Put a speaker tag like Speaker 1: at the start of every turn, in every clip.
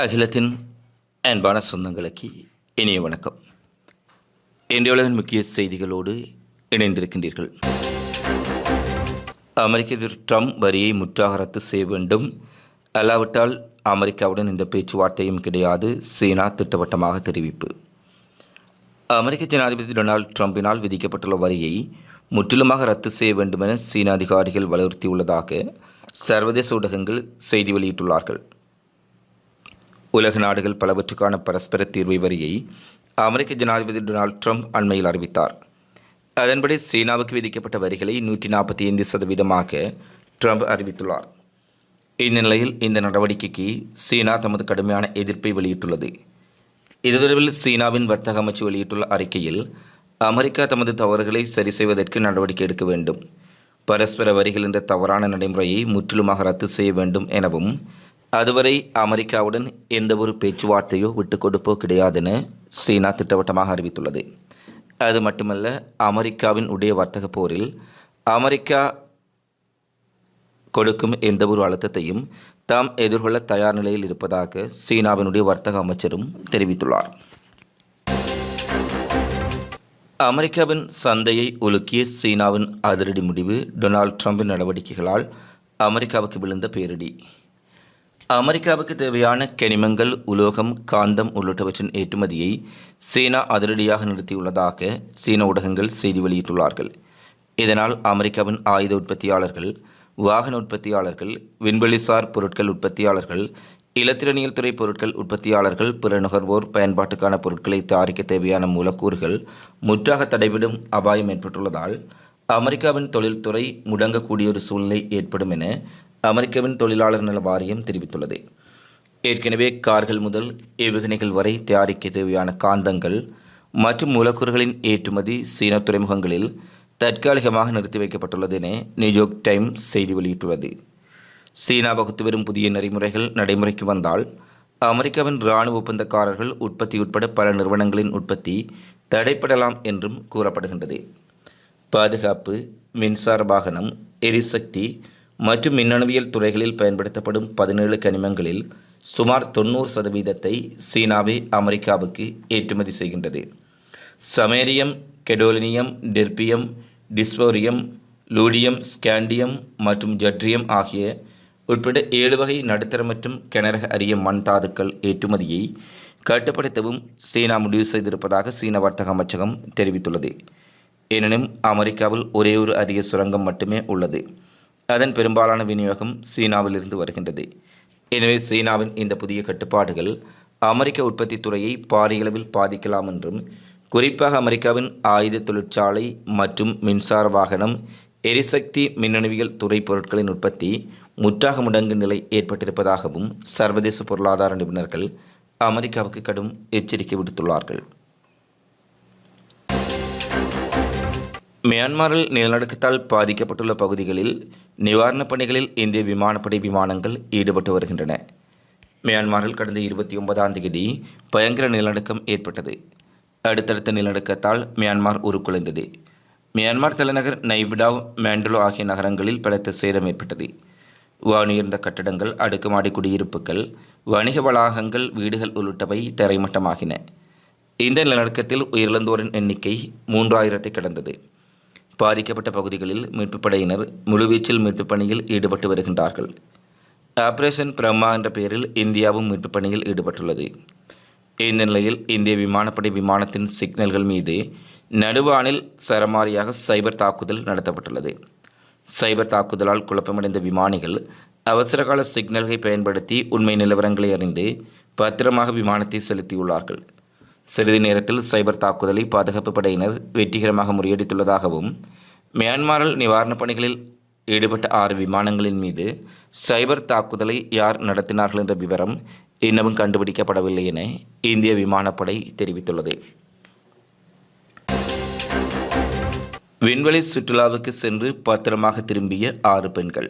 Speaker 1: அகிலத்தின் அன்பான சொந்தங்களுக்கு இனிய வணக்கம். இன்றைய உலகின் முக்கிய செய்திகளோடு இணைந்திருக்கின்றீர்கள். அமெரிக்க எதிர் ட்ரம்ப் வரியை முற்றாக ரத்து செய்ய வேண்டும். அல்லாவிட்டால் அமெரிக்காவுடன் இந்த பேச்சுவார்த்தையும் கிடையாது சீனா திட்டவட்டமாக தெரிவிப்பு. அமெரிக்க ஜனாதிபதி டொனால்ட் ட்ரம்பினால் விதிக்கப்பட்டுள்ள வரியை முற்றிலுமாக ரத்து செய்ய வேண்டுமென சீன அதிகாரிகள் வலியுறுத்தியுள்ளதாக சர்வதேச ஊடகங்கள் செய்தி வெளியிட்டுள்ளார்கள். உலக நாடுகள் பலவற்றுக்கான பரஸ்பர தீர்வை வரியை அமெரிக்க ஜனாதிபதி டொனால்ட் ட்ரம்ப் அண்மையில் அறிவித்தார். அதன்படி சீனாவுக்கு விதிக்கப்பட்ட வரிகளை நூற்றி நாற்பத்தி ஐந்து சதவீதமாக ட்ரம்ப் அறிவித்துள்ளார். இந்நிலையில் இந்த நடவடிக்கைக்கு சீனா தமது கடுமையான எதிர்ப்பை வெளியிட்டுள்ளது. இது தொடர்பில் சீனாவின் வர்த்தக அமைச்சு வெளியிட்டுள்ள அறிக்கையில் அமெரிக்கா தமது தவறுகளை சரி செய்வதற்கு நடவடிக்கை எடுக்க வேண்டும். பரஸ்பர வரிகள் என்ற தவறான நடைமுறையை முற்றிலுமாக ரத்து செய்ய வேண்டும் எனவும் அதுவரை அமெரிக்காவுடன் எந்த ஒரு பேச்சுவார்த்தையோ விட்டு கொடுப்போ கிடையாதுன்னு சீனா திட்டவட்டமாக அறிவித்துள்ளது. அது மட்டுமல்ல அமெரிக்காவின் உடைய வர்த்தக போரில் அமெரிக்கா கொடுக்கும் எந்த ஒரு அழுத்தத்தையும் தாம் எதிர்கொள்ள தயார் நிலையில் இருப்பதாக சீனாவினுடைய வர்த்தக அமைச்சரும் தெரிவித்துள்ளார். அமெரிக்காவின் சந்தையை ஒலுக்கிய சீனாவின் அதிரடி முடிவு டொனால்ட் ட்ரம்பின் நடவடிக்கைகளால் அமெரிக்காவுக்கு விழுந்த பேரிடி. அமெரிக்காவுக்கு தேவையான கனிமங்கள் உலோகம் காந்தம் உள்ளிட்டவற்றின் ஏற்றுமதியை சீனா அதிரடியாக நிறுத்தியுள்ளதாக சீன ஊடகங்கள் செய்தி வெளியிட்டுள்ளார்கள். இதனால் அமெரிக்காவின் ஆயுத உற்பத்தியாளர்கள் வாகன உற்பத்தியாளர்கள் விண்வெளிசார் பொருட்கள் உற்பத்தியாளர்கள் இலத்திரனியல் துறை பொருட்கள் உற்பத்தியாளர்கள் பிற நுகர்வோர் பயன்பாட்டுக்கான பொருட்களை தயாரிக்க தேவையான மூலக்கூறுகள் முற்றாக தடைவிடும் அபாயம் ஏற்பட்டுள்ளதால் அமெரிக்காவின் தொழில்துறை முடங்கக்கூடிய ஒரு சூழ்நிலை ஏற்படும் என அமெரிக்காவின் தொழிலாளர் நல வாரியம் தெரிவித்துள்ளது. ஏற்கனவே கார்கள் முதல் ஏவுகணைகள் வரை தயாரிக்க தேவையான காந்தங்கள் மற்றும் மூலக்கூறுகளின் ஏற்றுமதி சீன துறைமுகங்களில் தற்காலிகமாக நிறுத்தி வைக்கப்பட்டுள்ளது என நியூயார்க் டைம்ஸ் செய்தி வெளியிட்டுள்ளது. சீனா வகுத்து வரும் புதிய நெறிமுறைகள் நடைமுறைக்கு வந்தால் அமெரிக்காவின் இராணுவ ஒப்பந்தக்காரர்கள் உற்பத்தி உட்பட பல நிறுவனங்களின் உற்பத்தி தடைப்படலாம் என்றும் கூறப்படுகின்றது. பாதுகாப்பு மின்சார வாகனம் எரிசக்தி மற்றும் மின்னணுவியல் துறைகளில் பயன்படுத்தப்படும் பதினேழு கனிமங்களில் சுமார் தொண்ணூறு சதவீதத்தை சீனாவே அமெரிக்காவுக்கு ஏற்றுமதி செய்கின்றது. Samarium gadolinium terbium dysprosium lutetium scandium மற்றும் ஜட்ரியம் ஆகிய உட்பட ஏழு வகை நடுத்தர மற்றும் கிணறக அரிய மண் தாதுக்கள் ஏற்றுமதியை கட்டுப்படுத்தவும் சீனா முடிவு செய்திருப்பதாக சீன வர்த்தக அமைச்சகம் தெரிவித்துள்ளது. எனினும் அமெரிக்காவில் ஒரே ஒரு அரிய சுரங்கம் மட்டுமே உள்ளது. அதன் பெரும்பாலான விநியோகம் சீனாவிலிருந்து வருகின்றது. எனவே சீனாவின் இந்த புதிய கட்டுப்பாடுகள் அமெரிக்க உற்பத்தி துறையை பாரியளவில் பாதிக்கலாம் என்றும் குறிப்பாக அமெரிக்காவின் ஆயுத தொழிற்சாலை மற்றும் மின்சார வாகனம் எரிசக்தி மின்னணுவியல் துறை பொருட்களின் உற்பத்தி முற்றாக முடங்கும் நிலை ஏற்பட்டிருப்பதாகவும் சர்வதேச பொருளாதார நிபுணர்கள் அமெரிக்காவுக்கு கடும் எச்சரிக்கை விடுத்துள்ளார்கள். மியான்மரில் நிலநடுக்கத்தால் பாதிக்கப்பட்டுள்ள பகுதிகளில் நிவாரணப் பணிகளில் இந்திய விமானப்படை விமானங்கள் ஈடுபட்டு வருகின்றன. மியான்மரில் கடந்த இருபத்தி ஒன்பதாம் தேதி பயங்கர நிலநடுக்கம் ஏற்பட்டது. அடுத்தடுத்த நிலநடுக்கத்தால் மியான்மர் உருக்குலைந்தது. மியான்மர் தலைநகர் நைபிடாவ் மேண்டலோ ஆகிய நகரங்களில் பலத்த சேதம் ஏற்பட்டது. வானுயர்ந்த கட்டடங்கள் அடுக்குமாடி குடியிருப்புகள் வணிக வளாகங்கள் வீடுகள் உள்ளிட்டவை தரைமட்டமாகின. இந்த நிலநடுக்கத்தில் உயிரிழந்தோரின் எண்ணிக்கை மூன்றாயிரத்தை கடந்தது. பாதிக்கப்பட்ட பகுதிகளில் மீட்புப் படையினர் முழுவீச்சில் மீட்புப் பணியில் ஈடுபட்டு வருகின்றார்கள். ஆபரேஷன் பிரம்மா என்ற பெயரில் இந்தியாவும் மீட்புப் பணியில் ஈடுபட்டுள்ளது. இந்த நிலையில் இந்திய விமானப்படை விமானத்தின் சிக்னல்கள் மீது நடுவானில் சரமாரியாக சைபர் தாக்குதல் நடத்தப்பட்டுள்ளது. சைபர் தாக்குதலால் குழப்பமடைந்த விமானிகள் அவசரகால சிக்னல்களை பயன்படுத்தி உண்மை நிலவரங்களை அறிந்து பத்திரமாக விமானத்தை செலுத்தியுள்ளார்கள். சிறிது நேரத்தில் சைபர் தாக்குதலை பாதுகாப்பு படையினர் வெற்றிகரமாக முறியடித்துள்ளதாகவும் மியான்மரில் நிவாரணப் பணிகளில் ஈடுபட்ட ஆறு விமானங்களின் மீது சைபர் தாக்குதலை யார் நடத்தினார்கள் என்ற விவரம் இன்னமும் கண்டுபிடிக்கப்படவில்லை என இந்திய விமானப்படை தெரிவித்துள்ளது. விண்வெளி சுற்றுலாவுக்கு சென்று பத்திரமாக திரும்பிய ஆறு பெண்கள்.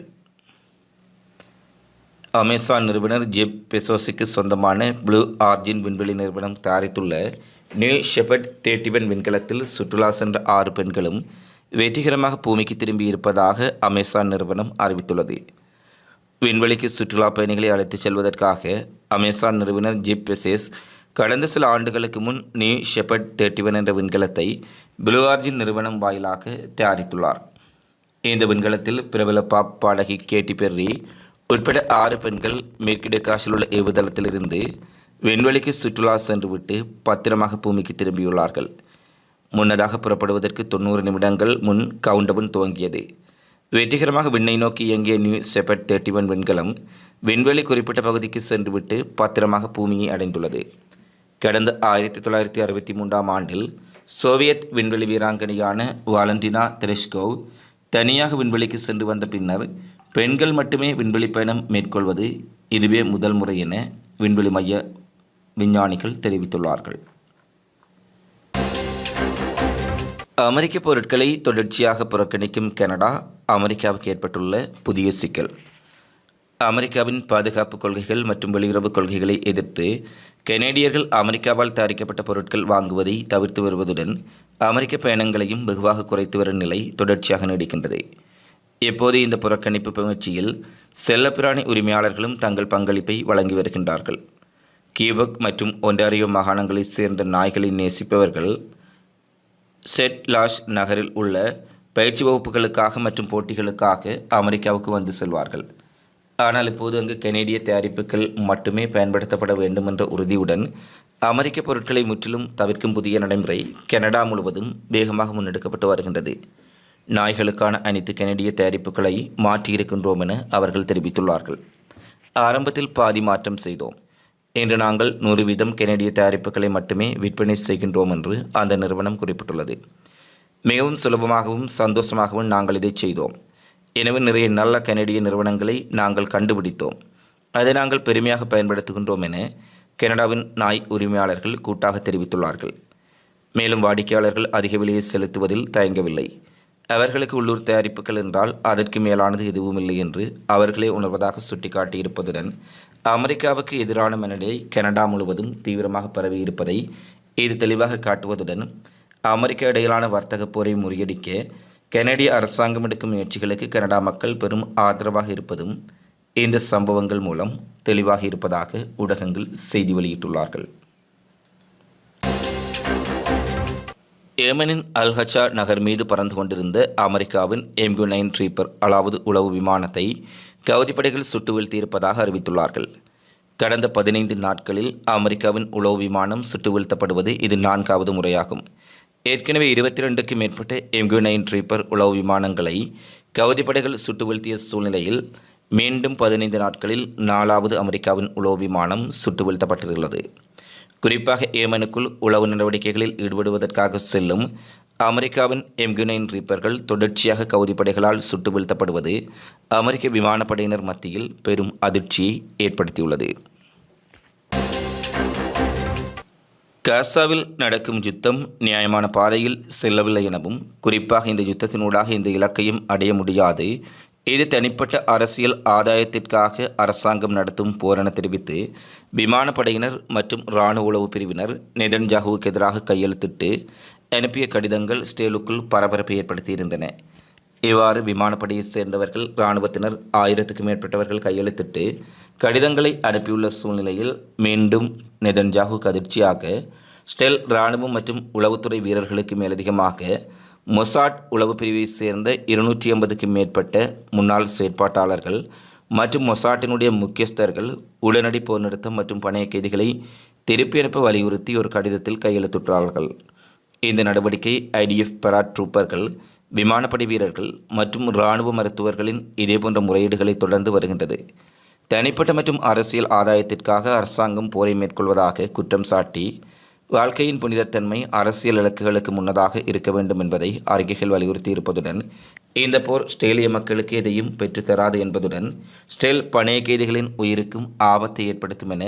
Speaker 1: அமேசான் நிறுவனர் ஜெப் பெசோஸுக்கு சொந்தமான ப்ளூ ஆர்ஜின் விண்வெளி நிறுவனம் தயாரித்துள்ள நியூ ஷெபர்ட் தேட்டிவன் விண்கலத்தில் சுற்றுலா சென்ற ஆறு பெண்களும் வெற்றிகரமாக பூமிக்கு திரும்பியிருப்பதாக அமேசான் நிறுவனம் அறிவித்துள்ளது. விண்வெளிக்கு சுற்றுலா பயணிகளை அழைத்துச் செல்வதற்காக அமேசான் நிறுவனர் ஜிப் பெசேஸ் கடந்த சில ஆண்டுகளுக்கு முன் நியூ ஷெபர்ட் தேர்ட்டிவன் என்ற விண்கலத்தை ப்ளூ ஆர்ஜின் நிறுவனம் வாயிலாக தயாரித்துள்ளார். இந்த விண்கலத்தில் பிரபல பாப் பாடகி கேட்டி பெர்ரி உட்பட ஆறு பெண்கள் மேற்கிடக்காசில் உள்ள ஏவுதளத்திலிருந்து விண்வெளிக்கு சுற்றுலா சென்றுவிட்டு பத்திரமாக பூமிக்கு திரும்பியுள்ளார்கள். முன்னதாக புறப்படுவதற்கு தொண்ணூறு நிமிடங்கள் முன் கவுண்டவுன் துவங்கியது. வெற்றிகரமாக விண்ணை நோக்கி இயங்கிய நியூ செபட் தேர்ட்டி ஒன் விண்கலம் விண்வெளி குறிப்பிட்ட பகுதிக்கு சென்றுவிட்டு பத்திரமாக பூமியை அடைந்துள்ளது. கடந்த ஆயிரத்தி தொள்ளாயிரத்தி அறுபத்தி மூன்றாம் ஆண்டில் சோவியத் விண்வெளி வீராங்கனையான வாலண்டினா தெரெஷ்கோவ் தனியாக விண்வெளிக்கு சென்று வந்த பின்னர் பெண்கள் மட்டுமே விண்வெளி பயணம் மேற்கொள்வது இதுவே முதல் முறை என விண்வெளி மைய விஞ்ஞானிகள் தெரிவித்துள்ளார்கள். அமெரிக்க பொருட்களை தொடர்ச்சியாக புறக்கணிக்கும் கனடா அமெரிக்காவுக்கு ஏற்பட்டுள்ள புதிய சிக்கல். அமெரிக்காவின் பாதுகாப்பு கொள்கைகள் மற்றும் வெளியுறவு கொள்கைகளை எதிர்த்து கனேடியர்கள் அமெரிக்காவால் தயாரிக்கப்பட்ட பொருட்கள் வாங்குவதை தவிர்த்து வருவதுடன் அமெரிக்க பயணங்களையும் வெகுவாக குறைத்து வரும் நிலை தொடர்ச்சியாக நீடிக்கின்றது. எப்போது இந்த புறக்கணிப்பு முயற்சியில் செல்லப்பிராணி உரிமையாளர்களும் தங்கள் பங்களிப்பை வழங்கி வருகின்றார்கள். கியூபக் மற்றும் ஒன்டாரியோ மாகாணங்களைச் சேர்ந்த நாய்களை நேசிப்பவர்கள் செட் லாஷ் நகரில் உள்ள பயிற்சி வகுப்புகளுக்காக மற்றும் போட்டிகளுக்காக அமெரிக்காவுக்கு வந்து செல்வார்கள். ஆனால் இப்போது அங்கு கனேடிய தயாரிப்புகள் மட்டுமே பயன்படுத்தப்பட வேண்டும் என்ற உறுதியுடன் அமெரிக்க பொருட்களை முற்றிலும் தவிர்க்கும் புதிய நடைமுறை கனடா முழுவதும் வேகமாக முன்னெடுக்கப்பட்டு வருகின்றது. நாய்களுக்கான அனைத்து கெனடிய தயாரிப்புகளை மாற்றியிருக்கின்றோம் என அவர்கள் தெரிவித்துள்ளார்கள். ஆரம்பத்தில் பாதி மாற்றம் செய்தோம். இன்று நாங்கள் நூறு வீதம் கெனடிய தயாரிப்புகளை மட்டுமே விற்பனை செய்கின்றோம் என்று அந்த நிறுவனம் குறிப்பிட்டுள்ளது. மிகவும் சுலபமாகவும் சந்தோஷமாகவும் நாங்கள் இதை செய்தோம். எனவே நிறைய நல்ல கெனடிய நிறுவனங்களை நாங்கள் கண்டுபிடித்தோம். அதை நாங்கள் பெருமையாக பயன்படுத்துகின்றோம் என கனடாவின் நாய் உரிமையாளர்கள் கூட்டாக தெரிவித்துள்ளார்கள். மேலும் வாடிக்கையாளர்கள் அதிக விலையை செலுத்துவதில் தயங்கவில்லை. அவர்களுக்கு உள்ளூர் தயாரிப்புகள் என்றால் அதற்கு மேலானது எதுவும் இல்லை என்று அவர்களே உணர்வதாக சுட்டிக்காட்டியிருப்பதுடன் அமெரிக்காவுக்கு எதிரான மனநிலை கனடா முழுவதும் தீவிரமாக பரவி இருப்பதை இது தெளிவாக காட்டுவதுடன் அமெரிக்கா இடையிலான வர்த்தக போரை முறியடிக்க கனடிய அரசாங்கம் எடுக்கும் முயற்சிகளுக்கு கனடா மக்கள் பெரும் ஆதரவாக இருப்பதும் இந்த சம்பவங்கள் மூலம் தெளிவாக இருப்பதாக ஊடகங்கள் செய்தி வெளியிட்டுள்ளார்கள். ஏமனின் அல்ஹச்சா நகர் மீது பறந்து கொண்டிருந்த அமெரிக்காவின் எம்கு நைன் ட்ரீப்பர் அலாவது உளவு விமானத்தை கவுதிப்படைகள் சுட்டு வீழ்த்தியிருப்பதாக அறிவித்துள்ளார்கள். கடந்த பதினைந்து நாட்களில் அமெரிக்காவின் உளவு விமானம் சுட்டு வீழ்த்தப்படுவது இது நான்காவது முறையாகும். ஏற்கனவே இருபத்தி ரெண்டுக்கு மேற்பட்ட எம்கு நைன் ட்ரீப்பர் உளவு விமானங்களை கவுதிப்படைகள் சுட்டு வீழ்த்திய சூழ்நிலையில் மீண்டும் பதினைந்து நாட்களில் நாலாவது அமெரிக்காவின் உளவு விமானம் சுட்டு வீழ்த்தப்பட்டிருக்கிறது குறிப்பாக ஏமனுக்குள் உளவு நடவடிக்கைகளில் ஈடுபடுவதற்காக செல்லும் அமெரிக்காவின் எம்குனைன் ரீப்பர்கள் தொடர்ச்சியாக கவுதிப்படைகளால் சுட்டு வீழ்த்தப்படுவது அமெரிக்க விமானப்படையினர் மத்தியில் பெரும் அதிர்ச்சியை ஏற்படுத்தியுள்ளது. காசாவில் நடக்கும் யுத்தம் நியாயமான பாதையில் செல்லவில்லை எனவும் குறிப்பாக இந்த யுத்தத்தினூடாக இந்த இலக்கையும் அடைய முடியாது இது தனிப்பட்ட அரசியல் ஆதாயத்திற்காக அரசாங்கம் நடத்தும் போர் என தெரிவித்து விமானப்படையினர் மற்றும் இராணுவ உளவு பிரிவினர் நெதன்ஜாகுவுக்கு எதிராக கையெழுத்திட்டு அனுப்பிய கடிதங்கள் ஸ்டேலுக்குள் பரபரப்பை ஏற்படுத்தியிருந்தன. இவ்வாறு விமானப்படையைச் சேர்ந்தவர்கள் இராணுவத்தினர் ஆயிரத்துக்கும் மேற்பட்டவர்கள் கையெழுத்திட்டு கடிதங்களை அனுப்பியுள்ள சூழ்நிலையில் மீண்டும் நெதன்ஜாகுக்கு அதிர்ச்சியாக ஸ்டெல் இராணுவம் மற்றும் உளவுத்துறை வீரர்களுக்கு மேலதிகமாக மொசாட் உளவு பிரிவைச் சேர்ந்த இருநூற்றி ஐம்பதுக்கும் மேற்பட்ட முன்னாள் செயற்பாட்டாளர்கள் மற்றும் மொசாட்டினுடைய முக்கியஸ்தர்கள் உடனடி போர் நிறுத்தம் மற்றும் பணைய கைதிகளை திருப்பி அனுப்ப வலியுறுத்தி ஒரு கடிதத்தில் கையெழுத்துற்றார்கள் இந்த நடவடிக்கை ஐடிஎஃப் பராட் ட்ரூப்பர்கள் விமானப்படை வீரர்கள் மற்றும் இராணுவ மருத்துவர்களின் இதேபோன்ற முறையீடுகளை தொடர்ந்து வருகின்றது. தனிப்பட்ட மற்றும் அரசியல் ஆதாயத்திற்காக அரசாங்கம் போரை மேற்கொள்வதாக குற்றம் சாட்டி வாழ்க்கையின் புனிதத்தன்மை அரசியல் இலக்குகளுக்கு முன்னதாக இருக்க வேண்டும் என்பதை அறிக்கைகள் வலியுறுத்தி இருப்பதுடன் இந்த போர் ஸ்டேலிய மக்களுக்கு எதையும் பெற்றுத்தராது என்பதுடன் ஸ்டேல் பணைய கைதிகளின் உயிருக்கும் ஆபத்தை ஏற்படுத்தும் என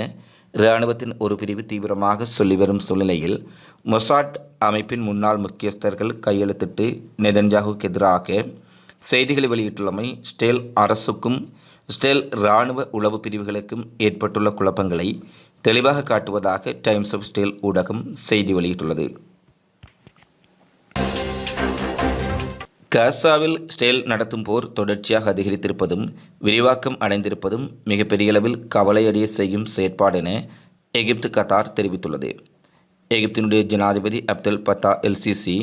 Speaker 1: இராணுவத்தின் ஒரு பிரிவு தீவிரமாக சொல்லி வரும் சூழ்நிலையில் மொசாட் அமைப்பின் முன்னாள் முக்கியஸ்தர்கள் கையெழுத்திட்டு நெதன்ஜாகுக்கு எதிராக செய்திகளை வெளியிட்டுள்ளமை ஸ்டேல் அரசுக்கும் ஸ்டேல் இராணுவ உளவு பிரிவுகளுக்கும் ஏற்பட்டுள்ள குழப்பங்களை தெளிவாக காட்டுவதாக டைம்ஸ் ஆஃப் ஸ்டேல் ஊடகம் செய்தி வெளியிட்டுள்ளது. காசாவில் ஸ்டேல் நடத்தும் போர் தொடர்ச்சியாக அதிகரித்திருப்பதும் விரிவாக்கம் அடைந்திருப்பதும் மிகப்பெரிய அளவில் கவலையடைய செய்யும் செயற்பாடு என எகிப்து கத்தார் தெரிவித்துள்ளது. எகிப்தினுடைய ஜனாதிபதி Abdul Fattah LCC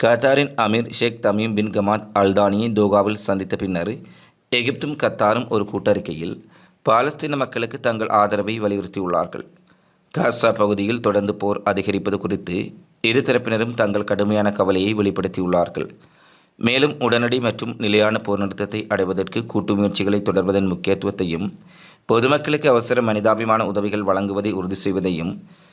Speaker 1: கத்தாரின் Emir Sheikh Tamim bin Hamad அல்தானியை தோகாவில் சந்தித்த பின்னர் எகிப்தும் கத்தாரும் ஒரு கூட்டறிக்கையில் பாலஸ்தீன மக்களுக்கு தங்கள் ஆதரவை வலியுறுத்தியுள்ளார்கள். காசா பகுதியில் தொடர்ந்து போர் அதிகரிப்பது குறித்து இரு தரப்பினரும் தங்கள் கடுமையான கவலையை வெளிப்படுத்தியுள்ளார்கள். மேலும் உடனடி மற்றும் நிலையான போர் நிறுத்தத்தை அடைவதற்கு கூட்டு முயற்சிகளை தொடர்வதன் முக்கியத்துவத்தையும் பொதுமக்களுக்கு அவசர மனிதாபிமான உதவிகள் வழங்குவதை உறுதி செய்வதையும்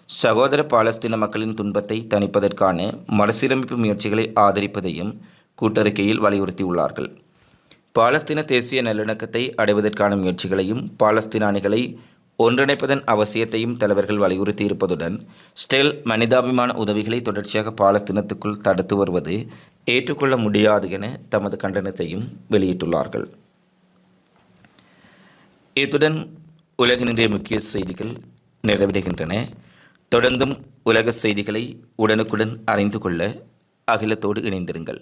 Speaker 1: சகோதர பாலஸ்தீன மக்களின் துன்பத்தை தணிப்பதற்கான மறுசீரமைப்பு முயற்சிகளை ஆதரிப்பதையும் கூட்டறிக்கையில் வலியுறுத்தியுள்ளார்கள். பாலஸ்தீன தேசிய நல்லிணக்கத்தை அடைவதற்கான முயற்சிகளையும் பாலஸ்தீன அணிகளை ஒன்றிணைப்பதன் அவசியத்தையும் தலைவர்கள் வலியுறுத்தியிருப்பதுடன் ஸ்டெல் மனிதாபிமான உதவிகளை தொடர்ச்சியாக பாலஸ்தீனத்துக்குள் தடுத்து வருவது ஏற்றுக்கொள்ள முடியாது என தமது கண்டனத்தையும் வெளியிட்டுள்ளார்கள். இத்துடன் உலகினுடைய முக்கிய செய்திகள் நிறைவடைகின்றன. தொடர்ந்தும் உலக செய்திகளை உடனுக்குடன் அறிந்து கொள்ள அகிலத்தோடு இணைந்திருங்கள்.